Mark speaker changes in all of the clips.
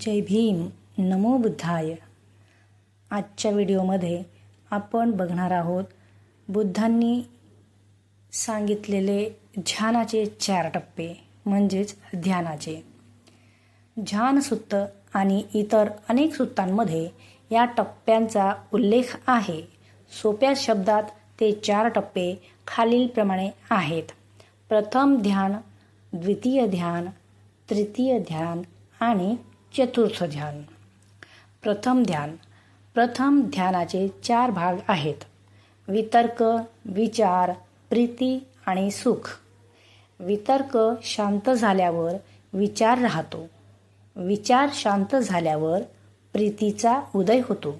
Speaker 1: जय भीम. नमो बुद्धाय. आजच्या व्हिडिओमध्ये आपण बघणार आहोत बुद्धांनी सांगितलेले ध्यानाचे चार टप्पे म्हणजेच ध्यानाचे. ध्यानसुत्त आणि इतर अनेक सुत्तांमध्ये या टप्प्यांचा उल्लेख आहे. सोप्या शब्दात ते चार टप्पे खालीलप्रमाणे आहेत. प्रथम ध्यान द्वितीय ध्यान तृतीय ध्यान आणि चतुर्थ ध्यान. प्रथम ध्यान. प्रथम ध्यानाचे चार भाग आहेत. वितर्क विचार प्रीती आणि सुख. वितर्क शांत झाल्यावर विचार राहतो. विचार शांत झाल्यावर प्रीतीचा उदय होतो.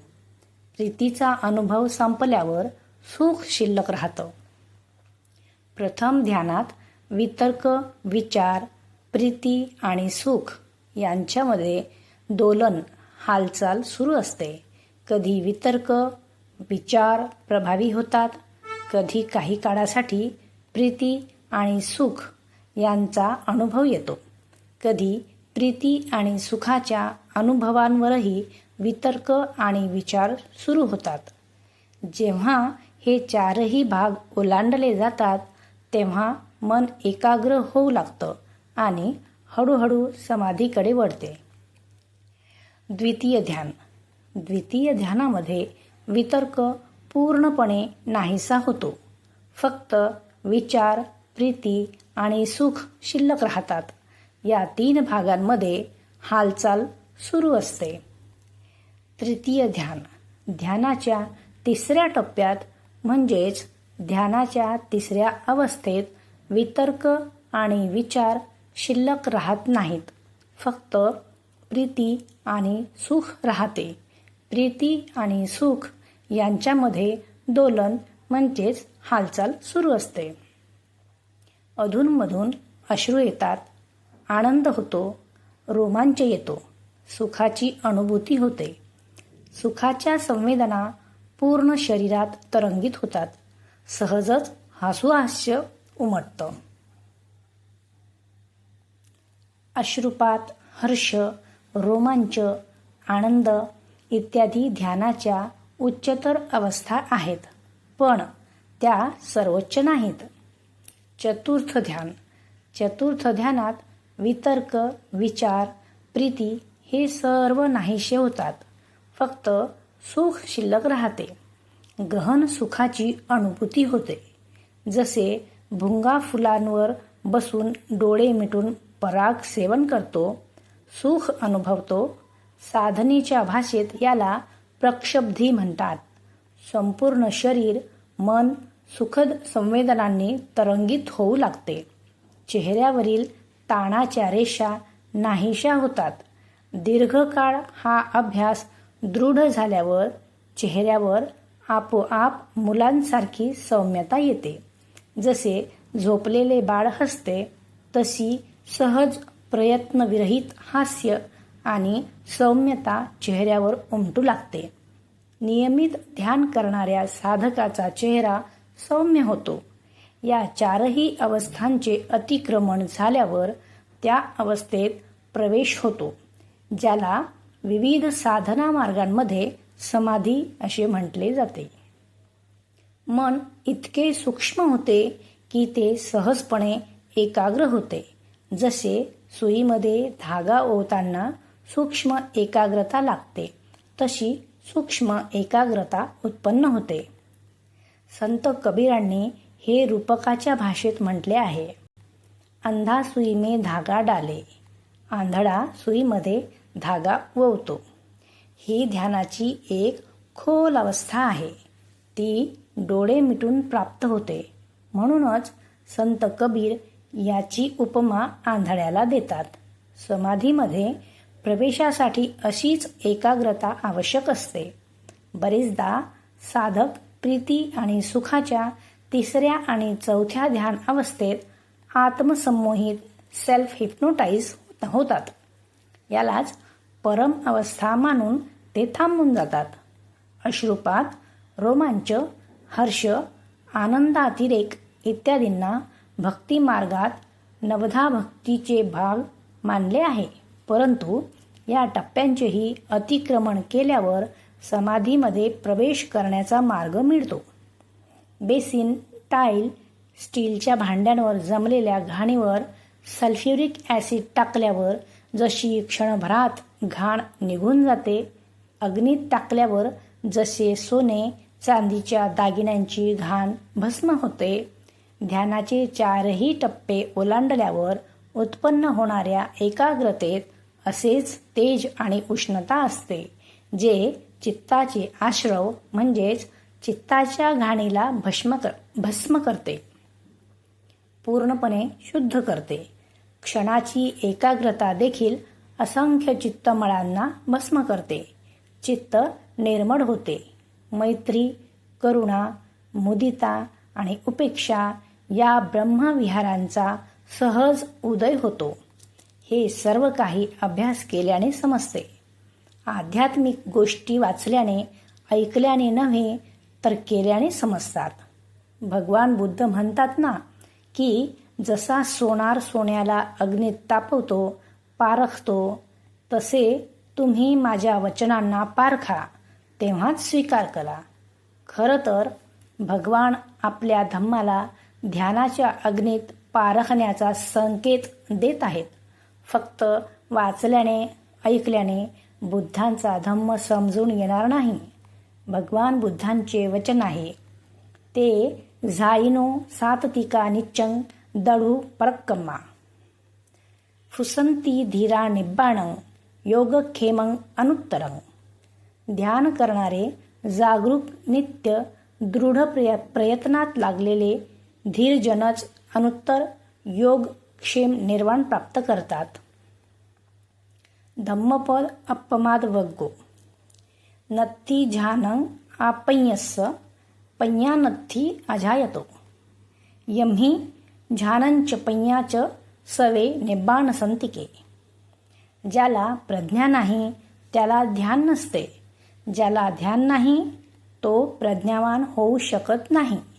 Speaker 1: प्रीतीचा अनुभव संपल्यावर सुख शिल्लक राहतं. प्रथम ध्यानात वितर्क विचार प्रीती आणि सुख यांच्यामध्ये दोलन हालचाल सुरू असते. कधी वितर्क विचार प्रभावी होतात. कधी काही काळासाठी प्रीती आणि सुख यांचा अनुभव येतो. कधी प्रीती आणि सुखाच्या अनुभवांवरही वितर्क आणि विचार सुरू होतात. जेव्हा हे चारही भाग ओलांडले जातात तेव्हा मन एकाग्र होऊ लागतं आणि हळूहळू समाधीकडे वळते. द्वितीय ध्यान. द्वितीय ध्यानामध्ये वितर्क पूर्णपणे नाहीसा होतो. फक्त विचार प्रीती आणि सुख शिल्लक राहतात. या तीन भागांमध्ये हालचाल सुरू असते. तृतीय ध्यान. ध्यानाच्या तिसऱ्या टप्प्यात म्हणजेच ध्यानाच्या तिसऱ्या अवस्थेत वितर्क आणि विचार शिल्लक राहत नाहीत. फक्त प्रीती आणि सुख राहते. प्रीती आणि सुख यांच्यामध्ये दोलन म्हणजेच हालचाल सुरू असते. अधूनमधून अश्रू येतात. आनंद होतो. रोमांच येतो. सुखाची अनुभूती होते. सुखाच्या संवेदना पूर्ण शरीरात तरंगित होतात. सहजच हास्य उमटतं. अश्रुपात हर्ष रोमांच आनंद इत्यादी ध्यानाच्या उच्चतर अवस्था आहेत. पण त्या सर्वोच्च नाहीत. चतुर्थ ध्यान. चतुर्थ ध्यानात वितर्क विचार प्रीती हे सर्व नाहीसे होतात. फक्त सुख शिल्लक राहते. गहन सुखाची अनुभूती होते. जसे भुंगा फुलांवर बसून डोळे मिटून पराग सेवन करतो सुख अनुभवतो साधनेच्या भाषेत याला प्रक्षब्धी म्हणतात. संपूर्ण शरीर मन सुखद संवेदनांनी तरंगित होऊ लागते. चेहऱ्यावरील ताणाच्या रेषा नाहीशा होतात. दीर्घकाळ हा अभ्यास दृढ झाल्यावर चेहऱ्यावर आपोआप मुलांसारखी सौम्यता येते. जसे झोपलेले बाळ हसते तशी सहज प्रयत्नविरहित हास्य आणि सौम्यता चेहऱ्यावर उमटू लागते. नियमित ध्यान करणाऱ्या साधकाचा चेहरा सौम्य होतो. या चारही अवस्थांचे अतिक्रमण झाल्यावर त्या अवस्थेत प्रवेश होतो ज्याला विविध साधना मार्गांमध्ये समाधी असे म्हटले जाते. मन इतके सूक्ष्म होते की ते सहजपणे एकाग्र होते. जसे सुईमध्ये धागा ओवताना सूक्ष्म एकाग्रता लागते तशी सूक्ष्म एकाग्रता उत्पन्न होते. संत कबीरांनी हे रूपकाच्या भाषेत म्हटले आहे अंधा सुईमे धागा डाले आंधळा सुईमध्ये धागा ववतो ही ध्यानाची एक खोल अवस्था आहे. ती डोळे मिटून प्राप्त होते. म्हणूनच संत कबीर याची उपमा आंधळ्याला देतात. समाधीमध्ये प्रवेशासाठी अशीच एकाग्रता आवश्यक असते. बरेचदा साधक प्रीती आणि सुखाच्या तिसऱ्या आणि चौथ्या ध्यान अवस्थेत आत्मसंमोहित सेल्फ हिप्नोटाईज होतात. यालाच परम अवस्था मानून ते थांबून जातात. अश्रुपात रोमांच हर्ष आनंदातिरेक इत्यादींना भक्ती मार्गात नवधा भक्तीचे भाग मानले आहे. परंतु या टप्प्यांचेही अतिक्रमण केल्यावर समाधीमध्ये प्रवेश करण्याचा मार्ग मिळतो. बेसिन टाईल स्टीलच्या भांड्यांवर जमलेल्या घाणीवर सल्फ्युरिक ॲसिड टाकल्यावर जशी क्षणभरात घाण निघून जाते अग्नीत टाकल्यावर जसे सोने चांदीच्या दागिन्यांची घाण भस्म होते. ध्यानाचे चारही टप्पे ओलांडल्यावर उत्पन्न होणाऱ्या एकाग्रतेत असेच तेज आणि उष्णता असते जे चित्ताचे आश्रव म्हणजेच चित्ताच्या घाणीला भस्म कर भस्म करते. पूर्णपणे शुद्ध करते. क्षणाची एकाग्रता देखील असंख्य चित्तमळांना भस्म करते. चित्त निर्मळ होते. मैत्री करुणा मुदिता आणि उपेक्षा या ब्रह्मविहारांचा सहज उदय होतो. हे सर्व काही अभ्यास केल्याने समजते. आध्यात्मिक गोष्टी वाचल्याने ऐकल्याने नव्हे तर केल्याने समजतात. भगवान बुद्ध म्हणतात ना की जसा सोनार सोन्याला अग्नीत तापवतो पारखतो तसे तुम्ही माझ्या वचनांना पारखा तेव्हाच स्वीकार करा. खरं तर भगवान आपल्या धम्माला ध्यानाच्या अग्नीत पारखण्याचा संकेत देत आहेत. फक्त वाचल्याने ऐकल्याने बुद्धांचा धम्म समजून येणार नाही. भगवान बुद्धांचे वचन आहे. ते झाईनो साततिका निच्चंग दडू परक्कम्मा. फुसंती धीरा निब्बाण योगक्षेमं अनुत्तरंग ध्यान करणारे जागरूक नित्य दृढ प्रय प्रयत्नात लागलेले धीरजनच अनुत्तर योग क्षेम निर्वाण प्राप्त करतात. धम्मपद अपमाद वग्गो नत्थी झानं आपय्यस्स पय्यानत्थी अजायतो. यम्ही झानंच पय्याच सवे निब्बाण संतिके. ज्याला प्रज्ञा नाही त्याला ध्यान नसते. ज्याला ध्यान नाही तो प्रज्ञावान होऊ शकत नाही.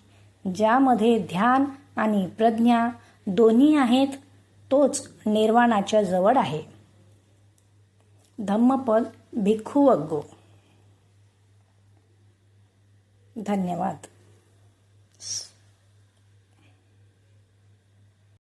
Speaker 1: ज्यामध्ये ध्यान आणि प्रज्ञा दोन्ही आहेत तोच निर्वाणाच्या जवळ आहे. धम्मपद भिक्खू अग्गो धन्यवाद.